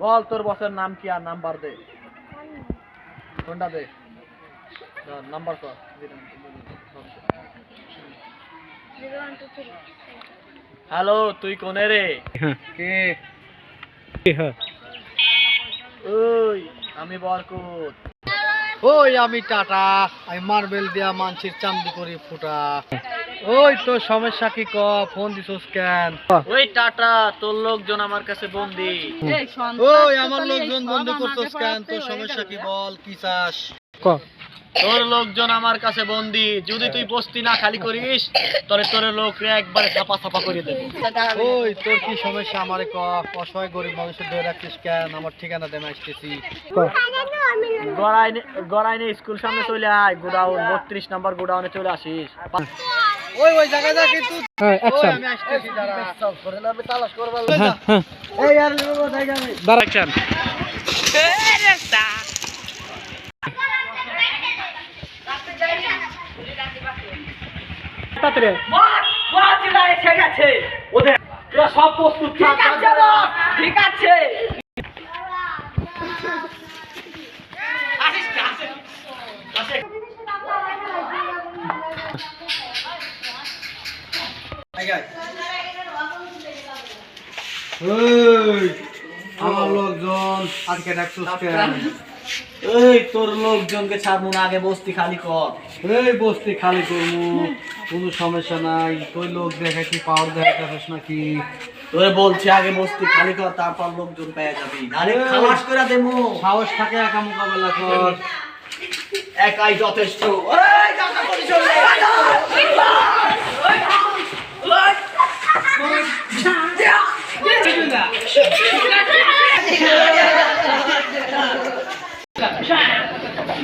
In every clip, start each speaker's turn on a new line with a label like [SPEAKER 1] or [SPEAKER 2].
[SPEAKER 1] বল, তোর বসের নাম কি আর নাম্বার দে। কোনটা দে? নাম্বার কর। হ্যালো তুই কোনে রে? কে? ওই, আমি বরকুত ওই, আমি টাটা। আমি মার্বেল দিয়া মানসির চান্দি করি ফুটা। ওই তোর সমস্যা কি ক? ফোন দিছস কেন? ওই টাটা তোর লোকজন আমার কাছে বন্দি। ওই আমার লোকজন বন্দি করছস কেন? তোর সমস্যা কি বল? কি চাস? ক? তোর লোকজন আমার কাছে বন্দি। যদি তুই বস্তি না খালি করিস তোরে তোর লোকরে একবারে ছাপা ছাপা করে দেবে। ওই তোর কি সমস্যা আমার ক? অসহায় গরিব মানুষের ধরে রাখিস কেন? আমার ঠিকানা দেন আসতেছি। গড়াইনে গড়াইনে স্কুল সামনে চলে আয়। গোডাউন বত্রিশ নাম্বার গোডাউনে চলে আসিস। ওই ওই জায়গায় যা কিন্তু ওই আমি আসতেছি দাঁড়া। করে না আমি তালাশ করবার এই আর লোক আমি
[SPEAKER 2] দাঁড়াচ্ছেন
[SPEAKER 1] ওদের তোরা সব প্রস্তুত।
[SPEAKER 3] ঠিক আছে।
[SPEAKER 1] আমার লোকজন আজকে ডাকছিস এই তোর লোকজনকে ছাড়বো না আগে বস্তি খালি কর। এই বস্তি খালি করব কোনো সমস্যা নাই। তোর লোক দেখে কি পাওয়ার দেখাচ্ছিস নাকি? তোরে বলছি আগে বস্তি খালি কর তারপর লোকজন পেয়ে যাবি। আরে খালাস করে দেবো সাহস থাকে একা মোকাবেলা কর। একাই যথেষ্ট এই, টাকা করি চলে। দে,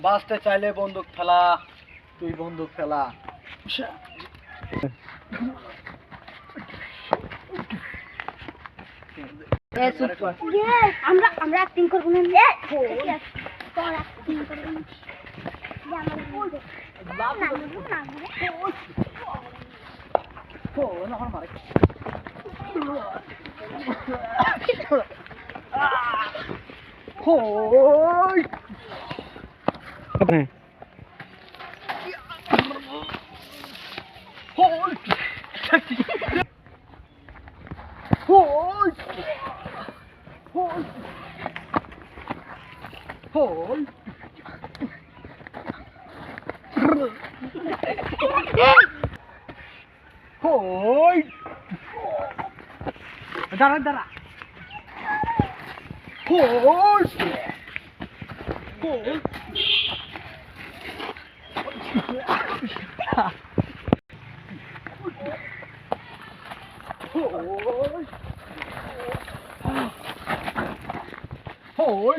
[SPEAKER 1] বাঁচতে চাইলে বন্দুক ফেলা তুই বন্দুক ফেলা
[SPEAKER 4] আমরা আমরা অ্যাক্টিং করব না তোর অ্যাক্টিং করব না যে আমার বলবে না না
[SPEAKER 1] ওই ওই ওই ওই ওই ওই দাঁড়া দাঁড়া ওই ওই ওই ওই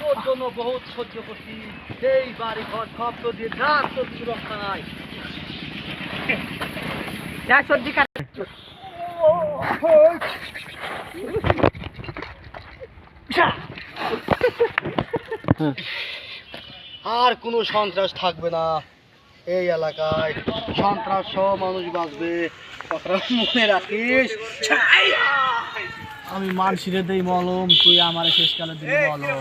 [SPEAKER 1] তোর জন্য বহুত সহ্য করছি। সেই বাড়ি ঘর সব তো দিয়ে যার তোর সুরক্ষা নাই।
[SPEAKER 3] যা সর্দি কাট
[SPEAKER 1] আর কোনো সন্ত্রাস থাকবে না। এই এলাকায় সন্ত্রাস সব মানুষ বাঁচবে। কথাটা মনে রাখিস। আমি মানসিরে দেই মলম তুই আমার শেষকালে দিই মলম।